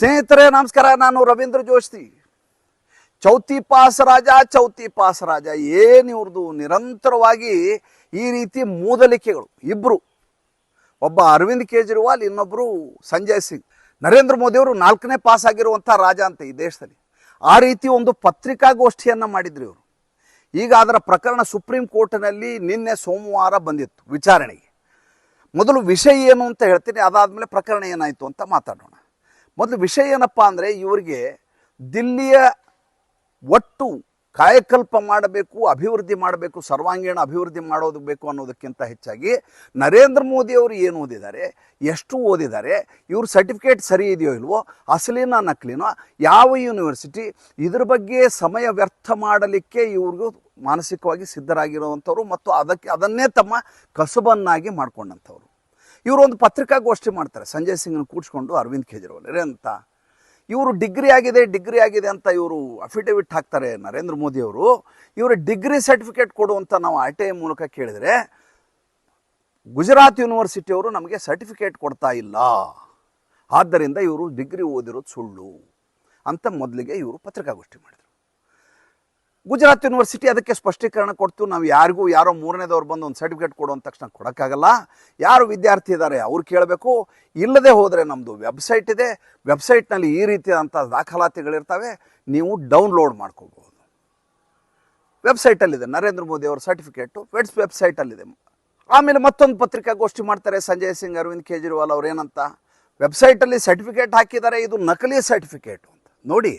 ಸ್ನೇಹಿತರೆ, ನಮಸ್ಕಾರ. ನಾನು ರವೀಂದ್ರ ಜೋಶಿ. ಚೌತಿ ಪಾಸ್ ರಾಜ, ಚೌತಿ ಪಾಸ್ ರಾಜ. ಏನು ನಿರಂತರವಾಗಿ ಈ ರೀತಿ ಮೂದಲಿಕೆಗಳು. ಇಬ್ಬರು ಒಬ್ಬ ಅರವಿಂದ್ ಕೇಜ್ರಿವಾಲ್ ಇನ್ನೊಬ್ಬರು ಸಂಜಯ್ ಸಿಂಗ್. ನರೇಂದ್ರ ಮೋದಿಯವರು ನಾಲ್ಕನೇ ಪಾಸ್ ಆಗಿರುವಂಥ ರಾಜ ಅಂತ ಈ ದೇಶದಲ್ಲಿ. ಆ ರೀತಿ ಒಂದು ಪತ್ರಿಕಾಗೋಷ್ಠಿಯನ್ನು ಮಾಡಿದ್ರು ಇವರು. ಈಗ ಅದರ ಪ್ರಕರಣ ಸುಪ್ರೀಂ ಕೋರ್ಟ್ನಲ್ಲಿ ನಿನ್ನೆ ಸೋಮವಾರ ಬಂದಿತ್ತು ವಿಚಾರಣೆಗೆ. ಮೊದಲು ವಿಷಯ ಏನು ಅಂತ ಹೇಳ್ತೀನಿ. ಅದಾದಮೇಲೆ ಪ್ರಕರಣ ಏನಾಯಿತು ಅಂತ ಮಾತಾಡೋಣ. ಮೊದಲು ವಿಷಯ ಏನಪ್ಪ ಅಂದರೆ ಇವರಿಗೆ ದಿಲ್ಲಿಯ ಒಟ್ಟು ಕಾಯಕಲ್ಪ ಮಾಡಬೇಕು, ಅಭಿವೃದ್ಧಿ ಮಾಡಬೇಕು, ಸರ್ವಾಂಗೀಣ ಅಭಿವೃದ್ಧಿ ಮಾಡೋದು ಬೇಕು ಅನ್ನೋದಕ್ಕಿಂತ ಹೆಚ್ಚಾಗಿ ನರೇಂದ್ರ ಮೋದಿ ಅವರು ಏನು ಓದಿದ್ದಾರೆ, ಎಷ್ಟು ಓದಿದ್ದಾರೆ, ಇವ್ರ ಸರ್ಟಿಫಿಕೇಟ್ ಸರಿ ಇದೆಯೋ ಇಲ್ವೋ, ಅಸಲಿನ ನಕಲಿನೋ, ಯಾವ ಯೂನಿವರ್ಸಿಟಿ, ಇದ್ರ ಬಗ್ಗೆ ಸಮಯ ವ್ಯರ್ಥ ಮಾಡಲಿಕ್ಕೆ ಇವ್ರಿಗೂ ಮಾನಸಿಕವಾಗಿ ಸಿದ್ಧರಾಗಿರುವಂಥವ್ರು ಮತ್ತು ಅದಕ್ಕೆ ಅದನ್ನೇ ತಮ್ಮ ಕಸುಬನ್ನಾಗಿ ಮಾಡ್ಕೊಂಡಂಥವ್ರು. ಇವರು ಒಂದು ಪತ್ರಿಕಾಗೋಷ್ಠಿ ಮಾಡ್ತಾರೆ. ಸಂಜಯ್ ಸಿಂಗ್ನ ಕೂಡ್ಸ್ಕೊಂಡು ಅರವಿಂದ್ ಕೇಜ್ರಿವಾಲ್ ಅಂತ ಇವರು ಡಿಗ್ರಿ ಆಗಿದೆ ಡಿಗ್ರಿ ಆಗಿದೆ ಅಂತ ಇವರು ಅಫಿಡವಿಟ್ ಹಾಕ್ತಾರೆ ನರೇಂದ್ರ ಮೋದಿ ಅವರು. ಇವರು ಡಿಗ್ರಿ ಸರ್ಟಿಫಿಕೇಟ್ ಕೊಡು ಅಂತ ನಾವು ಆರ್ ಟಿ ಐ ಮೂಲಕ ಕೇಳಿದರೆ ಗುಜರಾತ್ ಯೂನಿವರ್ಸಿಟಿಯವರು ನಮಗೆ ಸರ್ಟಿಫಿಕೇಟ್ ಕೊಡ್ತಾ ಇಲ್ಲ. ಆದ್ದರಿಂದ ಇವರು ಡಿಗ್ರಿ ಓದಿರೋದು ಸುಳ್ಳು ಅಂತ ಮೊದಲಿಗೆ ಇವರು ಪತ್ರಿಕಾಗೋಷ್ಠಿ ಮಾಡಿದರು. ಗುಜರಾತ್ ಯೂನಿವರ್ಸಿಟಿ ಅದಕ್ಕೆ ಸ್ಪಷ್ಟೀಕರಣ ಕೊಡ್ತು. ನಾವು ಯಾರಿಗೂ ಯಾರೋ ಮೂರನೇದವ್ರು ಬಂದು ಒಂದು ಸರ್ಟಿಫಿಕೇಟ್ ಕೊಡು ಅಂದ ತಕ್ಷಣ ಕೊಡೋಕ್ಕಾಗಲ್ಲ. ಯಾರು ವಿದ್ಯಾರ್ಥಿ ಇದ್ದಾರೆ ಅವ್ರು ಕೇಳಬೇಕು. ಇಲ್ಲದೆ ಹೋದರೆ ನಮ್ಮದು ವೆಬ್ಸೈಟ್ ಇದೆ. ವೆಬ್ಸೈಟ್ನಲ್ಲಿ ಈ ರೀತಿಯಾದಂಥ ದಾಖಲಾತಿಗಳಿರ್ತವೆ. ನೀವು ಡೌನ್ಲೋಡ್ ಮಾಡ್ಕೋಬೋದು. ವೆಬ್ಸೈಟಲ್ಲಿದೆ. ನರೇಂದ್ರ ಮೋದಿ ಅವರ ಸರ್ಟಿಫಿಕೇಟು. ವೆಬ್ಸ್ ವೆಬ್ಸೈಟಲ್ಲಿದೆ. ಆಮೇಲೆ ಮತ್ತೊಂದು ಪತ್ರಿಕಾಗೋಷ್ಠಿ ಮಾಡ್ತಾರೆ ಸಂಜಯ್ ಸಿಂಗ್, ಅರವಿಂದ್ ಕೇಜ್ರಿವಾಲ್ ಅವ್ರು ಏನಂತ. ವೆಬ್ಸೈಟಲ್ಲಿ ಸರ್ಟಿಫಿಕೇಟ್ ಹಾಕಿದ್ದಾರೆ. ಇದು ನಕಲಿ ಸರ್ಟಿಫಿಕೇಟು ಅಂತ. ನೋಡಿ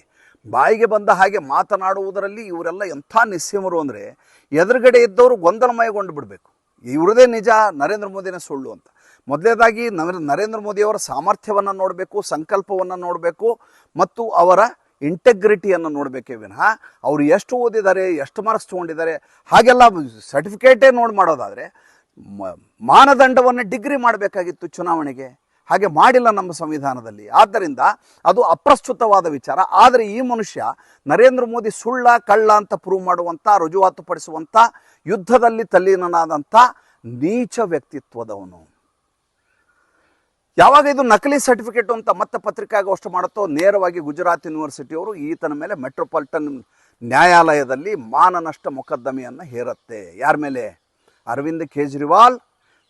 ಬಾಯಿಗೆ ಬಂದ ಹಾಗೆ ಮಾತನಾಡುವುದರಲ್ಲಿ ಇವರೆಲ್ಲ ಎಂಥ ನಿಸ್ಸೀಮರು ಅಂದರೆ ಎದುರುಗಡೆ ಇದ್ದವರು ಗೊಂದಲಮಯಗೊಂಡು ಬಿಡಬೇಕು. ಇವರದೇ ನಿಜ, ನರೇಂದ್ರ ಮೋದಿನೇ ಸುಳ್ಳು ಅಂತ. ಮೊದಲನೇದಾಗಿ ನರೇಂದ್ರ ಮೋದಿಯವರ ಸಾಮರ್ಥ್ಯವನ್ನು ನೋಡಬೇಕು, ಸಂಕಲ್ಪವನ್ನು ನೋಡಬೇಕು ಮತ್ತು ಅವರ ಇಂಟೆಗ್ರಿಟಿಯನ್ನು ನೋಡಬೇಕೇ ವಿನಃ. ಅವರು ಎಷ್ಟು ಓದಿದ್ದಾರೆ, ಎಷ್ಟು ಮಾರ್ಕ್ಸ್ ತೊಗೊಂಡಿದ್ದಾರೆ, ಹಾಗೆಲ್ಲ ಸರ್ಟಿಫಿಕೇಟೇ ನೋಡಿ ಮಾಡೋದಾದರೆ ಮಾನದಂಡವನ್ನು ಡಿಗ್ರಿ ಮಾಡಬೇಕಾಗಿತ್ತು ಚುನಾವಣೆಗೆ. ಹಾಗೆ ಮಾಡಿಲ್ಲ ನಮ್ಮ ಸಂವಿಧಾನದಲ್ಲಿ. ಆದ್ದರಿಂದ ಅದು ಅಪ್ರಸ್ತುತವಾದ ವಿಚಾರ. ಆದರೆ ಈ ಮನುಷ್ಯ ನರೇಂದ್ರ ಮೋದಿ ಸುಳ್ಳ, ಕಳ್ಳ ಅಂತ ಪ್ರೂವ್ ಮಾಡುವಂಥ ರುಜುವಾತುಪಡಿಸುವಂಥ ಯುದ್ಧದಲ್ಲಿ ತಲ್ಲೀನನಾದಂಥ ನೀಚ ವ್ಯಕ್ತಿತ್ವದವನು. ಯಾವಾಗ ಇದು ನಕಲಿ ಸರ್ಟಿಫಿಕೇಟ್ ಅಂತ ಮತ್ತೆ ಪತ್ರಿಕಾಗೋಷ್ಠಿ ಮಾಡುತ್ತೋ ನೇರವಾಗಿ ಗುಜರಾತ್ ಯೂನಿವರ್ಸಿಟಿಯವರು ಈತನ ಮೇಲೆ ಮೆಟ್ರೋಪಾಲಿಟನ್ ನ್ಯಾಯಾಲಯದಲ್ಲಿ ಮಾನನಷ್ಟ ಮೊಕದ್ದಮೆಯನ್ನು ಹೇರತ್ತೆ. ಯಾರ ಮೇಲೆ? ಅರವಿಂದ್ ಕೇಜ್ರಿವಾಲ್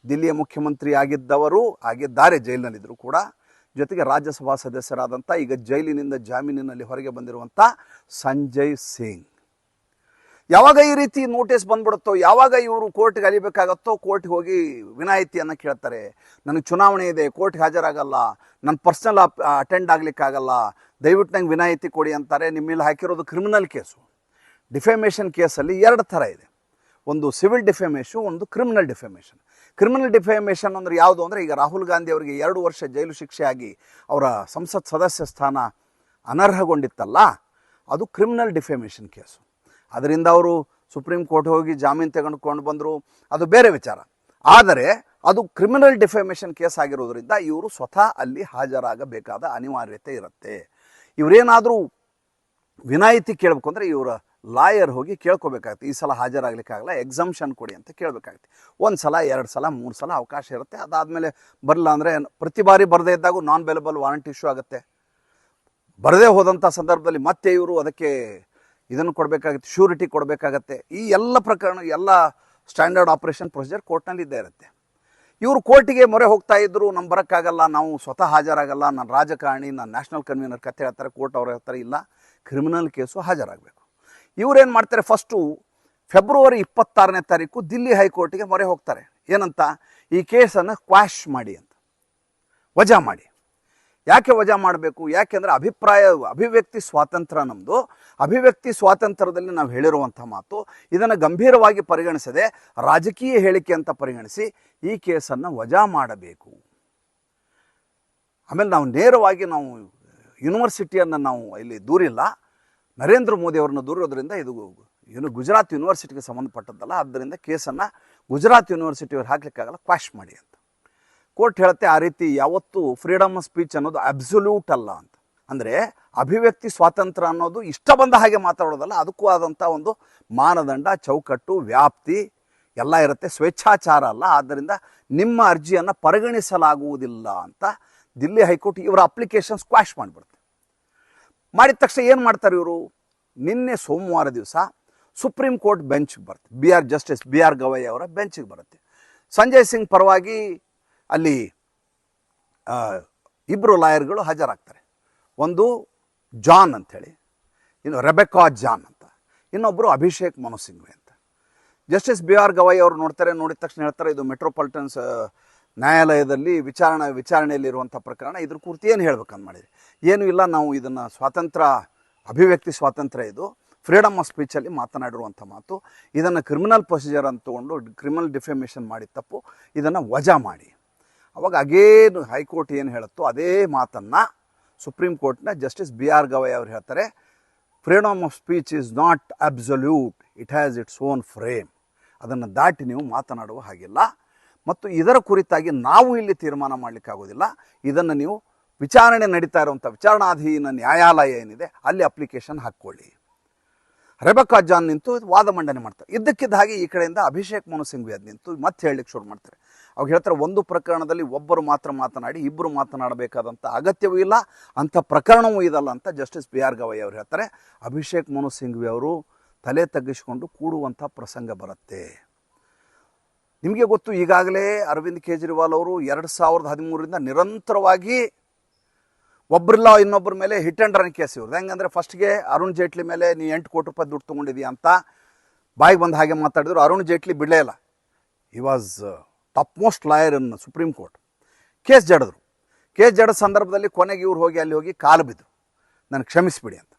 ದಿಲ್ಲಿಯ ಮುಖ್ಯಮಂತ್ರಿ ಆಗಿದ್ದವರು, ಆಗಿದ್ದಾರೆ ಜೈಲಿನಲ್ಲಿದ್ದರೂ ಕೂಡ, ಜೊತೆಗೆ ರಾಜ್ಯಸಭಾ ಸದಸ್ಯರಾದಂಥ ಈಗ ಜೈಲಿನಿಂದ ಜಾಮೀನಿನಲ್ಲಿ ಹೊರಗೆ ಬಂದಿರುವಂಥ ಸಂಜಯ್ ಸಿಂಗ್. ಯಾವಾಗ ಈ ರೀತಿ ನೋಟಿಸ್ ಬಂದ್ಬಿಡುತ್ತೋ, ಯಾವಾಗ ಇವರು ಕೋರ್ಟ್ಗೆ ಅಲಿಬೇಕಾಗತ್ತೋ ಕೋರ್ಟ್ಗೆ ಹೋಗಿ ವಿನಾಯಿತಿಯನ್ನು ಕೇಳ್ತಾರೆ. ನನಗೆ ಚುನಾವಣೆ ಇದೆ, ಕೋರ್ಟ್ಗೆ ಹಾಜರಾಗಲ್ಲ ನನ್ನ ಪರ್ಸ್ನಲ್ ಅಟೆಂಡ್ ಆಗಲಿಕ್ಕಾಗಲ್ಲ, ದಯವಿಟ್ಟು ನಂಗೆ ವಿನಾಯಿತಿ ಕೊಡಿ ಅಂತಾರೆ ನಿಮ್ಮ ಮೇಲೆ ಹಾಕಿರೋದು ಕ್ರಿಮಿನಲ್ ಕೇಸು. ಡಿಫೆಮೇಷನ್ ಕೇಸಲ್ಲಿ ಎರಡು ಥರ ಇದೆ. ಒಂದು ಸಿವಿಲ್ ಡಿಫೆಮೇಷು ಒಂದು ಕ್ರಿಮಿನಲ್ ಡಿಫೆಮೇಷನ್. ಕ್ರಿಮಿನಲ್ ಡಿಫೆಮೇಷನ್ ಅಂದರೆ ಯಾವುದು ಅಂದರೆ ಈಗ ರಾಹುಲ್ ಗಾಂಧಿ ಅವರಿಗೆ ಎರಡು ವರ್ಷ ಜೈಲು ಶಿಕ್ಷೆ ಆಗಿ ಅವರ ಸಂಸತ್ ಸದಸ್ಯ ಸ್ಥಾನ ಅನರ್ಹಗೊಂಡಿತ್ತಲ್ಲ, ಅದು ಕ್ರಿಮಿನಲ್ ಡಿಫೆಮೇಷನ್ ಕೇಸು. ಅದರಿಂದ ಅವರು ಸುಪ್ರೀಂ ಕೋರ್ಟ್ ಹೋಗಿ ಜಾಮೀನು ತೆಗೆದುಕೊಂಡು ಬಂದರು, ಅದು ಬೇರೆ ವಿಚಾರ. ಆದರೆ ಅದು ಕ್ರಿಮಿನಲ್ ಡಿಫೆಮೇಷನ್ ಕೇಸ್ ಆಗಿರೋದ್ರಿಂದ ಇವರು ಸ್ವತಃ ಅಲ್ಲಿ ಹಾಜರಾಗಬೇಕಾದ ಅನಿವಾರ್ಯತೆ ಇರುತ್ತೆ. ಇವರೇನಾದರೂ ವಿನಾಯಿತಿ ಕೇಳಬೇಕು ಅಂದರೆ ಇವರ ಲಾಯರ್ ಹೋಗಿ ಕೇಳ್ಕೋಬೇಕಾಗುತ್ತೆ. ಈ ಸಲ ಹಾಜರಾಗಲಿಕ್ಕಾಗಲ್ಲ, ಎಕ್ಸಮ್ಷನ್ ಕೊಡಿ ಅಂತ ಕೇಳಬೇಕಾಗುತ್ತೆ. ಒಂದು ಸಲ, ಎರಡು ಸಲ, ಮೂರು ಸಲ ಅವಕಾಶ ಇರುತ್ತೆ. ಅದಾದಮೇಲೆ ಬರಲ್ಲ ಅಂದರೆ ಪ್ರತಿ ಬಾರಿ ಬರದೇ ಇದ್ದಾಗೂ ನಾನ್ ಬೆಲೆಬಲ್ ವಾರಂಟ್ ಇಶ್ಯೂ ಆಗುತ್ತೆ. ಬರದೇ ಹೋದಂಥ ಸಂದರ್ಭದಲ್ಲಿ ಮತ್ತೆ ಇವರು ಅದಕ್ಕೆ ಇದನ್ನು ಕೊಡಬೇಕಾಗುತ್ತೆ ಶ್ಯೂರಿಟಿ ಕೊಡಬೇಕಾಗತ್ತೆ. ಈ ಎಲ್ಲ ಪ್ರಕರಣ, ಎಲ್ಲ ಸ್ಟ್ಯಾಂಡರ್ಡ್ ಆಪರೇಷನ್ ಪ್ರೊಸೀಜರ್ ಕೋರ್ಟ್ನಲ್ಲಿ ಇದ್ದೇ ಇರುತ್ತೆ. ಇವರು ಕೋರ್ಟಿಗೆ ಮೊರೆ ಹೋಗ್ತಾ ಇದ್ದರು ನಮ್ಮ ಬರೋಕ್ಕಾಗಲ್ಲ, ನಾವು ಸ್ವತಃ ಹಾಜರಾಗಲ್ಲ, ನಾನು ರಾಜಕಾರಣಿ, ನಾನು ನ್ಯಾಷನಲ್ ಕನ್ವೀನರ್ ಕತೆ ಹೇಳ್ತಾರೆ ಕೋರ್ಟ್ ಅವ್ರು ಹೇಳ್ತಾರೆ ಇಲ್ಲ ಕ್ರಿಮಿನಲ್ ಕೇಸು ಹಾಜರಾಗಬೇಕು. ಇವರೇನು ಮಾಡ್ತಾರೆ ಫಸ್ಟು ಫೆಬ್ರವರಿ ಇಪ್ಪತ್ತಾರನೇ ತಾರೀಕು ದಿಲ್ಲಿ ಹೈಕೋರ್ಟಿಗೆ ಮೊರೆ ಹೋಗ್ತಾರೆ. ಏನಂತ? ಈ ಕೇಸನ್ನು ಕ್ವಾಶ್ ಮಾಡಿ ಅಂತ. ವಜಾ ಮಾಡಿ. ಯಾಕೆ ವಜಾ ಮಾಡಬೇಕು? ಯಾಕೆಂದರೆ ಅಭಿಪ್ರಾಯ, ಅಭಿವ್ಯಕ್ತಿ ಸ್ವಾತಂತ್ರ್ಯ ನಮ್ಮದು ಅಭಿವ್ಯಕ್ತಿ ಸ್ವಾತಂತ್ರ್ಯದಲ್ಲಿ ನಾವು ಹೇಳಿರುವಂಥ ಮಾತು ಇದನ್ನು ಗಂಭೀರವಾಗಿ ಪರಿಗಣಿಸದೆ ರಾಜಕೀಯ ಹೇಳಿಕೆ ಅಂತ ಪರಿಗಣಿಸಿ ಈ ಕೇಸನ್ನು ವಜಾ ಮಾಡಬೇಕು. ಆಮೇಲೆ ನಾವು ನೇರವಾಗಿ ನಾವು ಯೂನಿವರ್ಸಿಟಿಯನ್ನು ನಾವು ಇಲ್ಲಿ ದೂರಿಲ್ಲ. ನರೇಂದ್ರ ಮೋದಿ ಅವರನ್ನು ದೂರೋದ್ರಿಂದ ಇದು ಏನು ಗುಜರಾತ್ ಯೂನಿವರ್ಸಿಟಿಗೆ ಸಂಬಂಧಪಟ್ಟದ್ದಲ್ಲ ಆದ್ದರಿಂದ ಕೇಸನ್ನು ಗುಜರಾತ್ ಯೂನಿವರ್ಸಿಟಿಯವ್ರು ಹಾಕ್ಲಿಕ್ಕಾಗಲ್ಲ ಕ್ವಾಶ್ ಮಾಡಿ ಅಂತ. ಕೋರ್ಟ್ ಹೇಳುತ್ತೆ ಆ ರೀತಿ ಯಾವತ್ತೂ ಫ್ರೀಡಮ್ ಆಫ್ ಸ್ಪೀಚ್ ಅನ್ನೋದು ಅಬ್ಸಲ್ಯೂಟ್ ಅಲ್ಲ ಅಂತ. ಅಂದರೆ ಅಭಿವ್ಯಕ್ತಿ ಸ್ವಾತಂತ್ರ್ಯ ಅನ್ನೋದು ಇಷ್ಟ ಬಂದ ಹಾಗೆ ಮಾತಾಡೋದಲ್ಲ, ಅದಕ್ಕೂ ಆದಂಥ ಒಂದು ಮಾನದಂಡ, ಚೌಕಟ್ಟು, ವ್ಯಾಪ್ತಿ ಎಲ್ಲ ಇರುತ್ತೆ. ಸ್ವೇಚ್ಛಾಚಾರ ಅಲ್ಲ ಆದ್ದರಿಂದ ನಿಮ್ಮ ಅರ್ಜಿಯನ್ನು ಪರಿಗಣಿಸಲಾಗುವುದಿಲ್ಲ ಅಂತ ದಿಲ್ಲಿ ಹೈಕೋರ್ಟ್ ಇವರ ಅಪ್ಲಿಕೇಶನ್ ಸ್ಕ್ವಾಶ್ ಮಾಡಿಬಿಡುತ್ತೆ. ಮಾಡಿದ ತಕ್ಷಣ ಏನು ಮಾಡ್ತಾರೆ ಇವರು? ನಿನ್ನೆ ಸೋಮವಾರ ದಿವಸ ಸುಪ್ರೀಂ ಕೋರ್ಟ್ ಬೆಂಚ್ಗೆ ಬರುತ್ತೆ. B R justice B R Gavai ಅವರ ಬೆಂಚ್ಗೆ ಬರುತ್ತೆ. ಸಂಜಯ್ ಸಿಂಗ್ ಪರವಾಗಿ ಅಲ್ಲಿ ಇಬ್ಬರು ಲಾಯರ್ಗಳು ಹಾಜರಾಗ್ತಾರೆ. ಒಂದು ಜಾನ್ ಅಂಥೇಳಿ ಇನ್ನು ರೆಬೆಕಾ ಜಾನ್ ಅಂತ ಇನ್ನೊಬ್ಬರು ಅಭಿಷೇಕ್ ಮನು ಅಂತ. ಜಸ್ಟಿಸ್ ಬಿ ಆರ್ ಗವೈ ಅವರು ನೋಡ್ತಾರೆ, ನೋಡಿದ ತಕ್ಷಣ ಹೇಳ್ತಾರೆ, ಇದು ಮೆಟ್ರೋಪಾಲಿಟನ್ಸ್ ನ್ಯಾಯಾಲಯದಲ್ಲಿ ವಿಚಾರಣೆ, ವಿಚಾರಣೆಯಲ್ಲಿರುವಂಥ ಪ್ರಕರಣ ಇದ್ರ ಕುರಿತು ಏನು ಹೇಳ್ಬೇಕಂತ ಮಾಡಿದೆ ಏನೂ ಇಲ್ಲ ನಾವು ಇದನ್ನು ಸ್ವಾತಂತ್ರ್ಯ, ಅಭಿವ್ಯಕ್ತಿ ಸ್ವಾತಂತ್ರ್ಯ ಇದು ಫ್ರೀಡಮ್ ಆಫ್ ಸ್ಪೀಚಲ್ಲಿ ಮಾತನಾಡಿರುವಂಥ ಮಾತು. ಇದನ್ನು ಕ್ರಿಮಿನಲ್ ಪ್ರೊಸೀಜರ್ ಅಂತ ತೊಗೊಂಡು ಕ್ರಿಮಿನಲ್ ಡಿಫೆಮೇಷನ್ ಮಾಡಿ ತಪ್ಪು, ಇದನ್ನು ವಜಾ ಮಾಡಿ. ಅವಾಗ ಅಗೇನ್ ಹೈಕೋರ್ಟ್ ಏನು ಹೇಳುತ್ತೋ ಅದೇ ಮಾತನ್ನು ಸುಪ್ರೀಂ ಕೋರ್ಟ್ನ ಜಸ್ಟಿಸ್ ಬಿ ಆರ್ ಗವೈ ಅವರು ಹೇಳ್ತಾರೆ freedom of speech is not absolute it has its own frame ಅದನ್ನು ದಾಟಿ ನೀವು ಮಾತನಾಡುವ ಹಾಗಿಲ್ಲ. ಮತ್ತು ಇದರ ಕುರಿತಾಗಿ ನಾವು ಇಲ್ಲಿ ತೀರ್ಮಾನ ಮಾಡಲಿಕ್ಕಾಗೋದಿಲ್ಲ. ಇದನ್ನು ನೀವು ವಿಚಾರಣೆ ನಡೀತಾ ಇರುವಂಥ ವಿಚಾರಣಾಧೀನ ನ್ಯಾಯಾಲಯ ಏನಿದೆ, ಅಲ್ಲಿ ಅಪ್ಲಿಕೇಶನ್ ಹಾಕ್ಕೊಳ್ಳಿ. ರೆಬಕಾ ಜಾನ್ ನಿಂತು ವಾದ ಮಂಡನೆ ಮಾಡ್ತಾರೆ. ಇದ್ದಕ್ಕಿದ್ದ ಹಾಗೆ ಈ ಕಡೆಯಿಂದ ಅಭಿಷೇಕ್ ಮನು ಸಿಂಘ್ವಿ ಅದು ನಿಂತು ಮತ್ತೆ ಹೇಳಲಿಕ್ಕೆ ಶುರು ಮಾಡ್ತಾರೆ. ಅವಾಗ ಹೇಳ್ತಾರೆ, ಒಂದು ಪ್ರಕರಣದಲ್ಲಿ ಒಬ್ಬರು ಮಾತ್ರ ಮಾತನಾಡಿ ಇಬ್ಬರು ಮಾತನಾಡಬೇಕಾದಂಥ ಅಗತ್ಯವೂ ಇಲ್ಲ, ಅಂಥ ಪ್ರಕರಣವೂ ಇದಲ್ಲ ಅಂತ ಜಸ್ಟಿಸ್ ಬಿ ಆರ್ ಗವೈ ಅವರು ಹೇಳ್ತಾರೆ. ಅಭಿಷೇಕ್ ಮನು ಸಿಂಘ್ವಿ ಅವರು ತಲೆ ತಗ್ಗಿಸಿಕೊಂಡು ಕೂಡುವಂಥ ಪ್ರಸಂಗ ಬರುತ್ತೆ. ನಿಮಗೆ ಗೊತ್ತು, ಈಗಾಗಲೇ ಅರವಿಂದ್ ಕೇಜ್ರಿವಾಲ್ ಅವರು ಎರಡು ಸಾವಿರದ ಹದಿಮೂರರಿಂದ ನಿರಂತರವಾಗಿ ಒಬ್ಬರಿಲ್ಲ ಇನ್ನೊಬ್ಬರ ಮೇಲೆ ಹಿಟ್ ಆ್ಯಂಡ್ ರನ್ ಕೇಸ್ ಇವ್ರದ್ದು. ಹೆಂಗಂದ್ರೆ ಫಸ್ಟ್ಗೆ ಅರುಣ್ ಜೇಟ್ಲಿ ಮೇಲೆ ನೀ ಎಂಟು ಕೋಟಿ ರೂಪಾಯಿ ದುಡ್ಡು ತೊಗೊಂಡಿದ್ದೀಯ ಅಂತ ಬಾಯಿಗೆ ಬಂದು ಹಾಗೆ ಮಾತಾಡಿದ್ರು. ಅರುಣ್ ಜೇಟ್ಲಿ ಬಿಡಲೇ ಇಲ್ಲ. He was top most lawyer in supreme court case ಜಡಿದ್ರು. Case ಜಡದ ಸಂದರ್ಭದಲ್ಲಿ ಕೊನೆಗೆ ಇವ್ರು ಹೋಗಿ, ಅಲ್ಲಿ ಹೋಗಿ ಕಾಲು ಬಿದ್ದರು ನನಗೆ ಕ್ಷಮಿಸಿಬಿಡಿ ಅಂತ.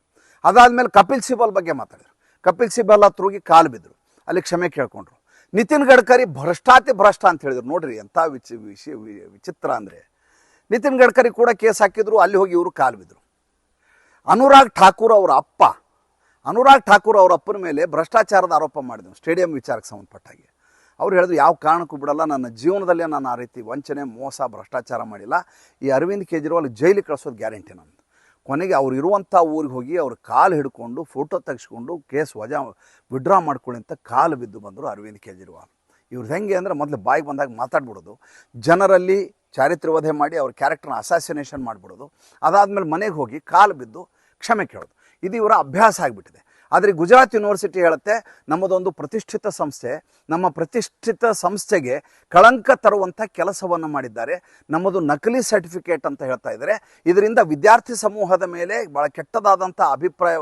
ಅದಾದಮೇಲೆ ಕಪಿಲ್ ಸಿಬಲ್ ಬಗ್ಗೆ ಮಾತಾಡಿದ್ರು. ಕಪಿಲ್ ಸಿಬಲ್ ಹತ್ರ ಹೋಗಿ ಕಾಲು ಬಿದ್ದರು ಅಲ್ಲಿ ಕ್ಷಮೆ ಕೇಳ್ಕೊಂಡ್ರು. ನಿತಿನ್ ಗಡ್ಕರಿ ಭ್ರಷ್ಟಾತಿ ಭ್ರಷ್ಟ ಅಂತ ಹೇಳಿದ್ರು. ನೋಡ್ರಿ ಎಂಥ ವಿಚ ವಿಷಯ ವಿಚಿತ್ರ ಅಂದರೆ. ನಿತಿನ್ ಗಡ್ಕರಿ ಕೂಡ ಕೇಸ್ ಹಾಕಿದ್ರು, ಅಲ್ಲಿ ಹೋಗಿ ಇವರು ಕಾಲು ಬಿದ್ರು. ಅನುರಾಗ್ ಠಾಕೂರ್ ಅವರ ಅಪ್ಪ, ಅನುರಾಗ್ ಠಾಕೂರ್ ಅವರ ಅಪ್ಪನ ಮೇಲೆ ಭ್ರಷ್ಟಾಚಾರದ ಆರೋಪ ಮಾಡಿದ್ರು, ಸ್ಟೇಡಿಯಂ ವಿಚಾರಕ್ಕೆ ಸಂಬಂಧಪಟ್ಟ ಹಾಗೆ ಅವ್ರು ಹೇಳಿದ್ರು, ಯಾವ ಕಾರಣಕ್ಕೂ ಬಿಡಲ್ಲ, ನನ್ನ ಜೀವನದಲ್ಲೇ ನಾನು ಆ ರೀತಿ ವಂಚನೆ, ಮೋಸ, ಭ್ರಷ್ಟಾಚಾರ ಮಾಡಿಲ್ಲ. ಈ ಅರವಿಂದ್ ಕೇಜ್ರಿವಾಲ್ ಜೈಲಿಗೆ ಕಳಿಸೋದು ಗ್ಯಾರಂಟಿ ನಮ್ಮದು ಕೊನೆಗೆ ಅವ್ರು ಇರುವಂಥ ಊರಿಗೆ ಹೋಗಿ ಅವ್ರ ಕಾಲು ಹಿಡ್ಕೊಂಡು ಫೋಟೋ ತೆಗೆಸ್ಕೊಂಡು ಕೇಸ್ ವಜಾ ವಿಡ್ರಾ ಮಾಡ್ಕೊಳ್ಳಿ ಅಂತ ಕಾಲು ಬಿದ್ದು ಬಂದರು ಅರವಿಂದ್ ಕೇಜ್ರಿವಾಲ್. ಇವ್ರದ್ದು ಹೆಂಗೆ ಅಂದರೆ ಮೊದಲು ಬಾಯಿಗೆ ಬಂದಾಗ ಮಾತಾಡ್ಬಿಡೋದು. ಜನರಲ್ಲಿ ಚಾರಿತ್ರ್ಯವಧೆ ಮಾಡಿ ಅವ್ರ ಕ್ಯಾರೆಕ್ಟರ್ನ ಅಸಾಸಿನೇಷನ್ ಮಾಡಿಬಿಡೋದು. ಅದಾದಮೇಲೆ ಮನೆಗೆ ಹೋಗಿ ಕಾಲು ಬಿದ್ದು ಕ್ಷಮೆ ಕೇಳೋದು. ಇದು ಇವರ ಅಭ್ಯಾಸ ಆಗಿಬಿಟ್ಟಿದೆ. ಆದರೆ ಗುಜರಾತ್ ಯೂನಿವರ್ಸಿಟಿ ಹೇಳುತ್ತೆ, ನಮ್ಮದೊಂದು ಪ್ರತಿಷ್ಠಿತ ಸಂಸ್ಥೆ, ನಮ್ಮ ಪ್ರತಿಷ್ಠಿತ ಸಂಸ್ಥೆಗೆ ಕಳಂಕ ತರುವಂಥ ಕೆಲಸವನ್ನು ಮಾಡಿದ್ದಾರೆ. ನಮ್ಮದು ನಕಲಿ ಸರ್ಟಿಫಿಕೇಟ್ ಅಂತ ಹೇಳ್ತಾ ಇದ್ದಾರೆ. ಇದರಿಂದ ವಿದ್ಯಾರ್ಥಿ ಸಮೂಹದ ಮೇಲೆ ಭಾಳ ಕೆಟ್ಟದಾದಂಥ ಅಭಿಪ್ರಾಯ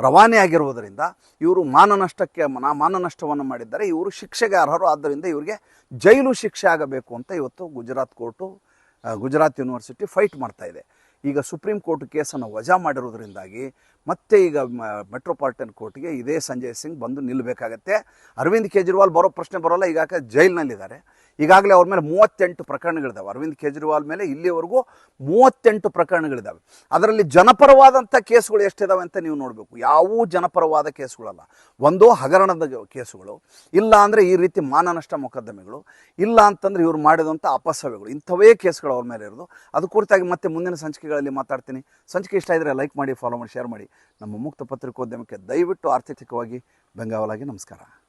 ರವಾನೆ ಆಗಿರುವುದರಿಂದ ಇವರು ಮಾನನಷ್ಟಕ್ಕೆ ಮನ- ಮಾನನಷ್ಟವನ್ನು ಮಾಡಿದ್ದಾರೆ. ಇವರು ಶಿಕ್ಷೆಗೆ ಅರ್ಹರು ಆದ್ದರಿಂದ ಇವರಿಗೆ ಜೈಲು ಶಿಕ್ಷೆ ಆಗಬೇಕು ಅಂತ ಇವತ್ತು Gujarat court Gujarat university fight ಮಾಡ್ತಾ ಇದೆ. ಈಗ ಸುಪ್ರೀಂ ಕೋರ್ಟ್ ಕೇಸನ್ನು ವಜಾ ಮಾಡಿರೋದ್ರಿಂದಾಗಿ ಮತ್ತೆ ಈಗ ಮೆಟ್ರೋಪಾಲಿಟನ್ ಕೋರ್ಟ್ಗೆ ಇದೇ ಸಂಜಯ್ ಸಿಂಗ್ ಬಂದು ನಿಲ್ಲಬೇಕಾಗತ್ತೆ ಅರವಿಂದ್ ಕೇಜ್ರಿವಾಲ್ ಬರೋ ಪ್ರಶ್ನೆ ಬರೋಲ್ಲ ಈಗಾಗ ಜೈಲಿನಲ್ಲಿದ್ದಾರೆ. ಈಗಾಗಲೇ ಅವ್ರ ಮೇಲೆ ಮೂವತ್ತೆಂಟು ಪ್ರಕರಣಗಳಿದ್ದಾವೆ ಅರವಿಂದ್ ಕೇಜ್ರಿವಾಲ್ ಮೇಲೆ ಇಲ್ಲಿವರೆಗೂ ಮೂವತ್ತೆಂಟು ಪ್ರಕರಣಗಳಿದ್ದಾವೆ ಅದರಲ್ಲಿ ಜನಪರವಾದಂಥ ಕೇಸುಗಳು ಎಷ್ಟಿದ್ದಾವೆ ಅಂತ ನೀವು ನೋಡಬೇಕು. ಯಾವೂ ಜನಪರವಾದ ಕೇಸುಗಳಲ್ಲ. ಒಂದೋ ಹಗರಣದ ಕೇಸುಗಳು, ಇಲ್ಲ ಅಂದರೆ ಈ ರೀತಿ ಮಾನನಷ್ಟ ಮೊಕದ್ದಮೆಗಳು, ಇಲ್ಲ ಅಂತಂದರೆ ಇವ್ರು ಮಾಡಿದಂಥ ಅಪಸವ್ಯಗಳು. ಇಂಥವೇ ಕೇಸುಗಳು ಅವ್ರ ಮೇಲೆ ಇರೋದು. ಅದು ಕುರಿತಾಗಿ ಮತ್ತೆ ಮುಂದಿನ ಸಂಚಿಕೆಗಳಲ್ಲಿ ಮಾತಾಡ್ತೀನಿ. ಸಂಚಿಕೆ ಇಷ್ಟ ಇದ್ದರೆ ಲೈಕ್ ಮಾಡಿ, ಫಾಲೋ ಮಾಡಿ, ಶೇರ್ ಮಾಡಿ. ನಮ್ಮ ಮುಕ್ತ ಪತ್ರಿಕೋದ್ಯಮಕ್ಕೆ ದಯವಿಟ್ಟು ಆರ್ಥಿಕವಾಗಿ ಬೆಂಗಾವಲಾಗಿ ನಮಸ್ಕಾರ.